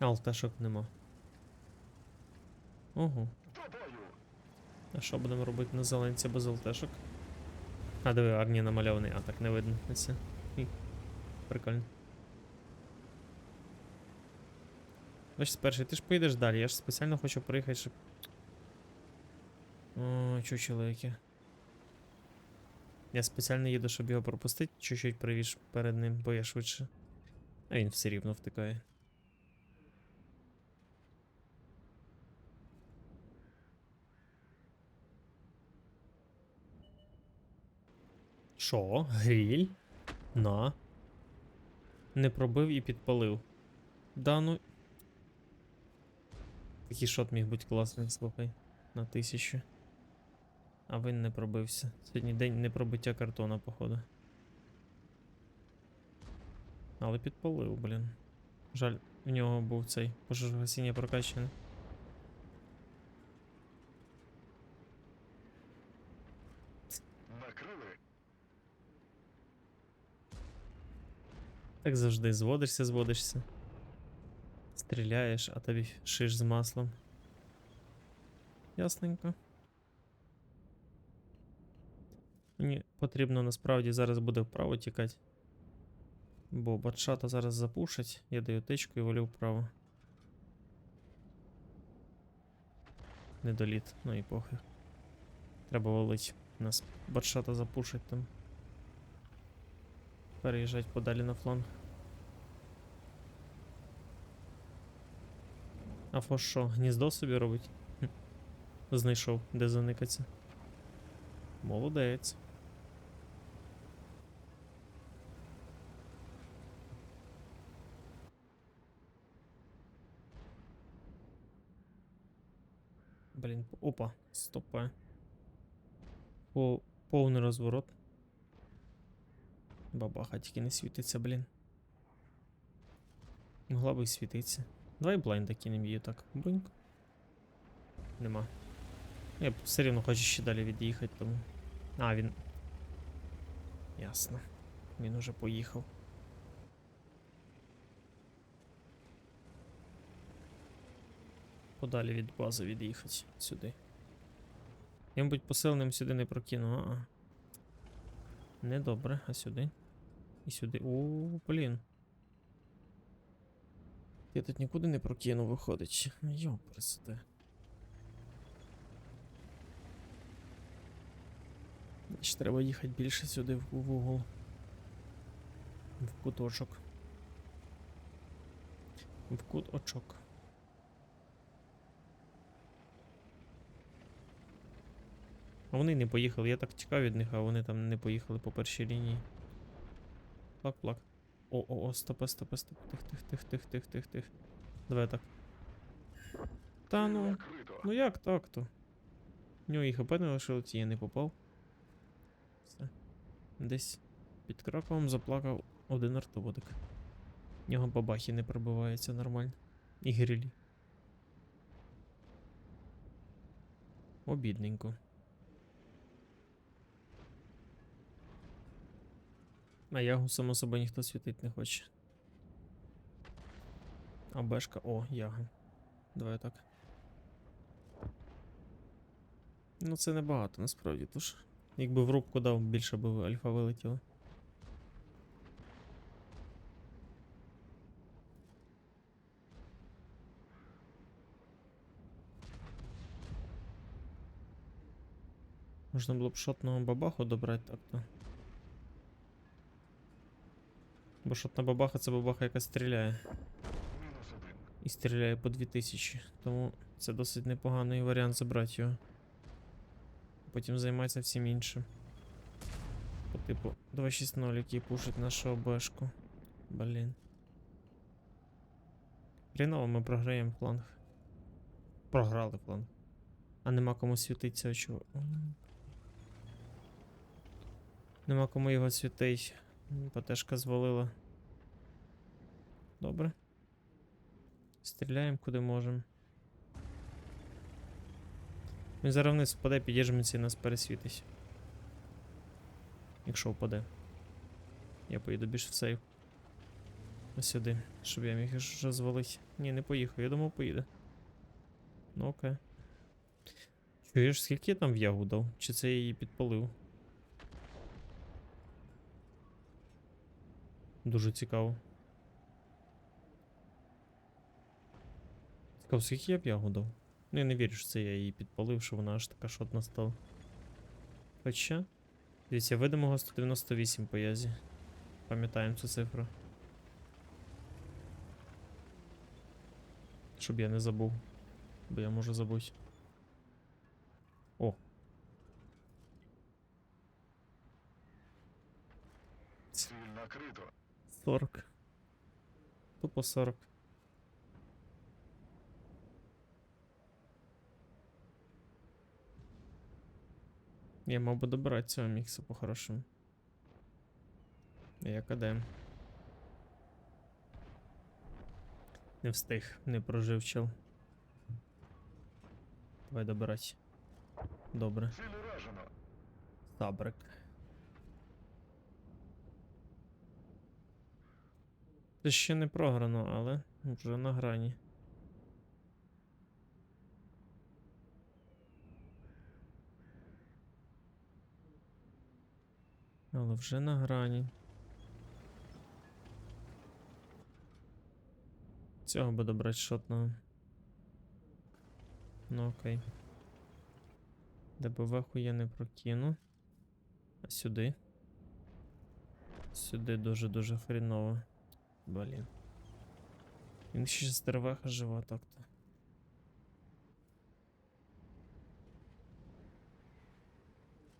Алтешок нема. Ого. А що будемо робити на зеленці без алтешок? А, диви, Арні намальований, а так не видно. Це. Прикольно. Бачиш, перший, ти ж поїдеш далі, я ж спеціально хочу проїхати, щоб. О, чучело яке. Я спеціально їду, щоб його пропустити, чуть-чуть привіж перед ним, бо я швидше. А він все рівно втикає. Що? Гріль? На. Не пробив і підпалив. Да ну. Такий шот міг бути класний, слухай. На тисячу. А він не пробився. Сьогодні день непробиття картона, походу. Але підпалив, блін. Жаль, в нього був цей пожежогасіння прокачаний. Так завжди зводишся, зводишся. Стріляєш, а тобі шиш з маслом. Ясненько. Мені потрібно насправді зараз буде вправо тікати. Бо батшата зараз запушить, я даю тичку і валю вправо. Недоліт, ну і похуй. Треба валить. Нас батшата запушить там. Переїжджать подалі на фланг. А фош що, гніздо собі робить? Знайшов, де заникаться. Молодець. Блін, опа, стопе. По, повний розворот. Бабаха тільки не світиться, блін. Могла би й світитися. Давай блайнда кинем її так. Буньк. Нема. Я все рівно хочу ще далі від'їхати, тому. А, він. Ясно. Він уже поїхав. Подалі від бази від'їхати сюди. Я, мабуть, посиленим сюди не прокину, а. а. Недобре, а сюди. І сюди. О, блін. Я тут нікуди не прокину, виходить. Йо, пресете. Значить, треба їхати більше сюди в в. В куточок. В куточок. Вони не поїхали, я так чекав від них, а вони там не поїхали по першій лінії. Плак-плак. О, о, о, стопе, стопе, стопе. Тих, тих, тих, тих, тих, тих, тих. Давай так. Та ну. Ну як так то? В нього і хп не лишилось, я не попав. Все. Десь під Краковом заплакав один артоводик. В нього бабахи не пробиваються нормально. І грилі. Обідненько. А ягу, само собою, ніхто світить не хоче. А бешка. О, яга. Давай так. Ну це небагато насправді, тож. Якби в рубку дав, більше б альфа вилетіло. Можна було б шотного бабаху добрати так-то. Бо шотна бабаха це бабаха, яка стріляє. І стріляє по 2000. Тому це досить непоганий варіант забрати його. Потім займатися всім іншим. По типу 260, який пушить нашу бешку. Блін. Хріново ми програємо фланг. Програли фланг. А нема кому світитися, чого. Нема кому його світить. ПТшка звалила. Добре. Стріляємо куди можемо. Він зараз вниз впаде, підіжметься і нас пересвітить. Якщо впаде. Я поїду більш в сейф. Сюди, щоб я міг вже звалити. Ні, не поїхав, я думав, поїде. Ну окей. Чуєш, скільки я там в ягу дав? Чи це я її підпалив? Дуже цікаво. Цікаво, скільки я б ягу дав? Ну я не вірю, що це я її підпалив, що вона аж така шотна стала. Хоча. Дивіться, видимого 198 по язі. Пам'ятаємо цю цифру. Щоб я не забув. Бо я можу забути. О. Ціль накрито. 40. Тупо 40. Я мав би добирати цього мікса по-хорошому. Я КД. Не встиг, не прожив чел. Давай добирать. Добре. Ціль Це ще не програно, але вже на грані. Але вже на грані. Цього буде брати шотного. Ну окей. ДБВ-ху я не прокину. А сюди. Сюди дуже-дуже хріново. Блін. Він ще стервеха жива так-то.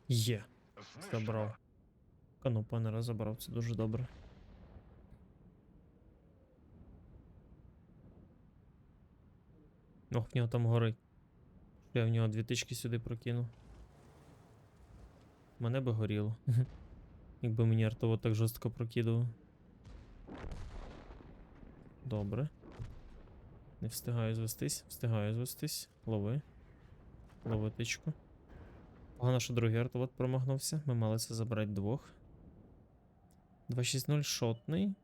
Є, забрав. Канопанера забрав, це дуже добре. Ох, в нього там горить. Я в нього дві тички сюди прокинув. Мене би горіло. Якби мені артово так жорстко прокидував. Добре. Не встигаю звестись, встигаю звестись. Лови. Лови тичку. Погано, що другий артовод промахнувся. Ми мали це забрати двох. 260 шотний.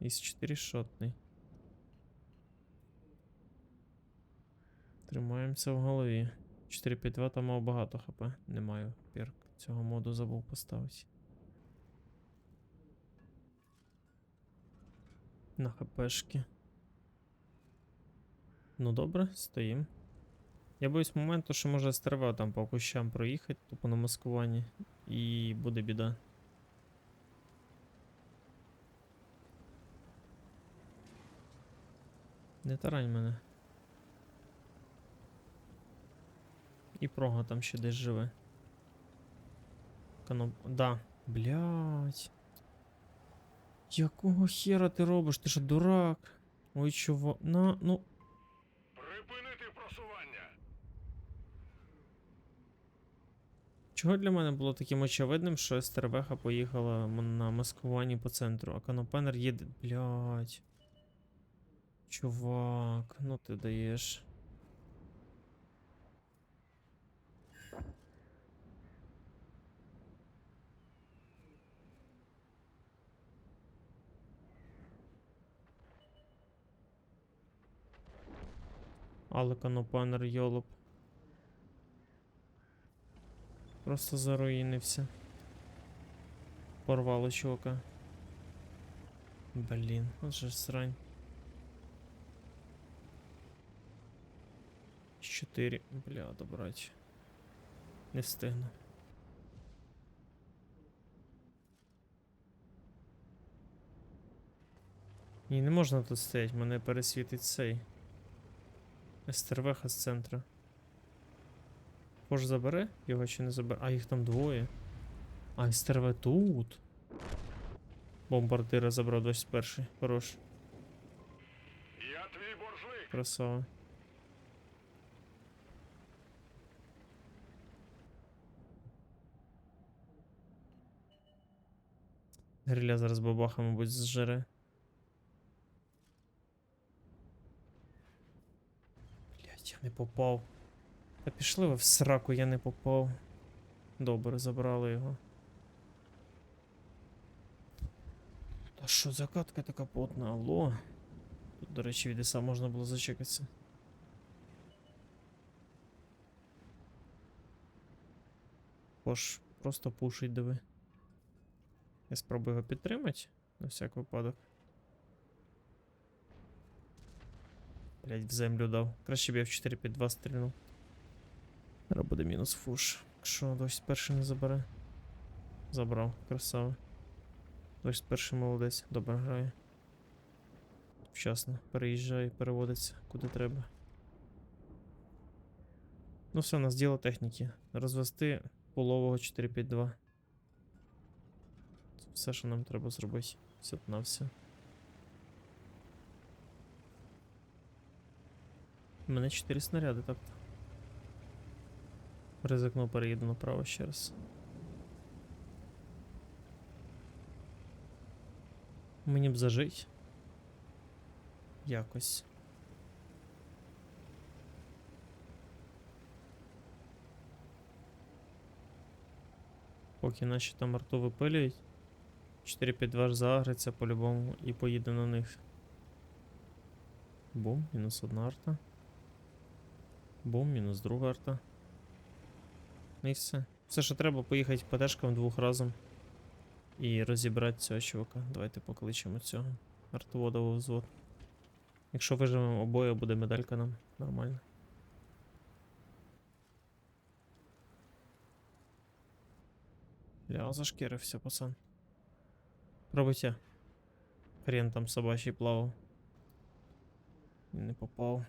Із 4 шотний. Тримаємося в голові. 452 там мав багато хп. Не маю перк. Цього моду забув поставити. На хпшки. Ну добре, стоїм. Я боюсь моменту, що може стерва там по кущам проїхати, тупо на маскуванні, і буде біда. Не тарань мене. І прога там ще десь живе. Каноп... Да. Блять. Якого хера ти робиш? Ти що дурак? Ой, чого. На, ну. Припинити просування. Чого для мене було таким очевидним, що Стервеха поїхала на маскуванні по центру, а канопенер їде. Блять. Чувак, ну ти даєш. Але канопенер йолоп. Просто заруїнився. Порвало чувака. Блін, от же срань. Чотири. Бля, добрать. Не встигну. Ні, не можна тут стоять, мене пересвітить цей. Естервеха з центра. Хоч забере? Його чи не забере. А їх там двоє. А, Естерве тут. Бомбардира забрав 21-й. Хорош. Я твій боржник. Красава. Гриля зараз бабаха, мабуть, зжере. Блять, я не попав. Та пішли ви в сраку, я не попав. Добре, забрали його. А що за катка така потна? Алло? Тут, до речі, від ІСа можна було зачекатися. Пош, просто пушить диви. Я спробую його підтримати на всяк випадок. Блять, в землю дав. Краще б я в 4 під 2 стрільнув. Зараз буде мінус фуш. Якщо досі перший не забере. Забрав, красава. Досі перший молодець, добре грає. Вчасно переїжджає, переводиться куди треба. Ну все, у нас діло техніки. Розвести полового 4-5-2. Це все, що нам треба зробити. Все на все. У мене 4 снаряди так-то. Ризикну переїду направо ще раз. Мені б зажить. Якось. Поки наші там арту випилюють. 4 під 2 ж заагриться по-любому і поїде на них. Бум, мінус одна арта. Бум, мінус друга арта. І все. Все, що треба, поїхати ПДшкам двох разом. І розібрати цього чувака. Давайте покличемо цього артоводового взвод. Якщо виживемо обоє, буде медалька нам. Нормально. Ля, зашкірився, пацан. Пробуйте. Хрен там собачий плавав. Не попав.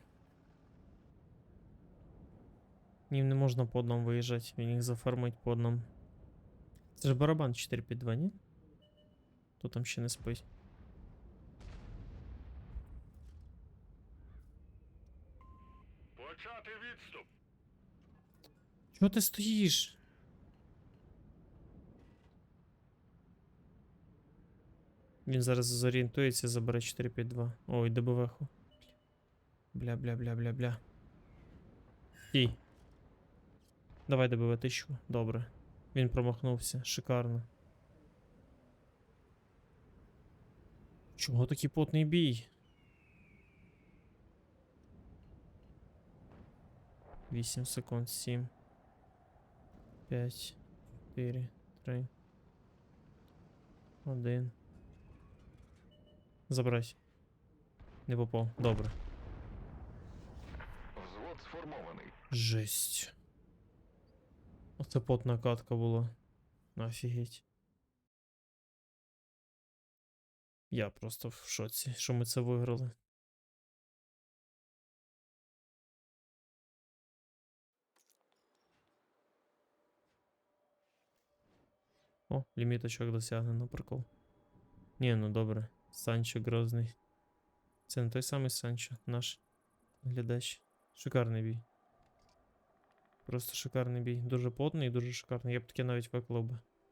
Їм не можна по одному виїжджати, він їх зафармить по одному. Це ж барабан 4 під 2, ні? Хто там ще не спить? Почати відступ. Чого ти стоїш? Він зараз зорієнтується, забере 4-5-2. Ой, ДБВху. Бля, бля, бля, бля, бля. Стій. Давай тисячу. Добре. Він промахнувся. Шикарно. Чого такий потний бій? Вісім секунд, сім. П'ять, чотири, три. Один. Забрать. Не попав. Добре. Взвод сформований. Жесть. Оце потна катка була. Офігеть. Я просто в шоці, що ми це виграли. О, ліміточок досягнено, прикол. Ні, ну добре. Санчо Грозний. Це не той самий Санчо, наш глядач. Шикарний бій. Просто шикарний бій. Дуже потний і дуже шикарний. Я б таке навіть виклав би.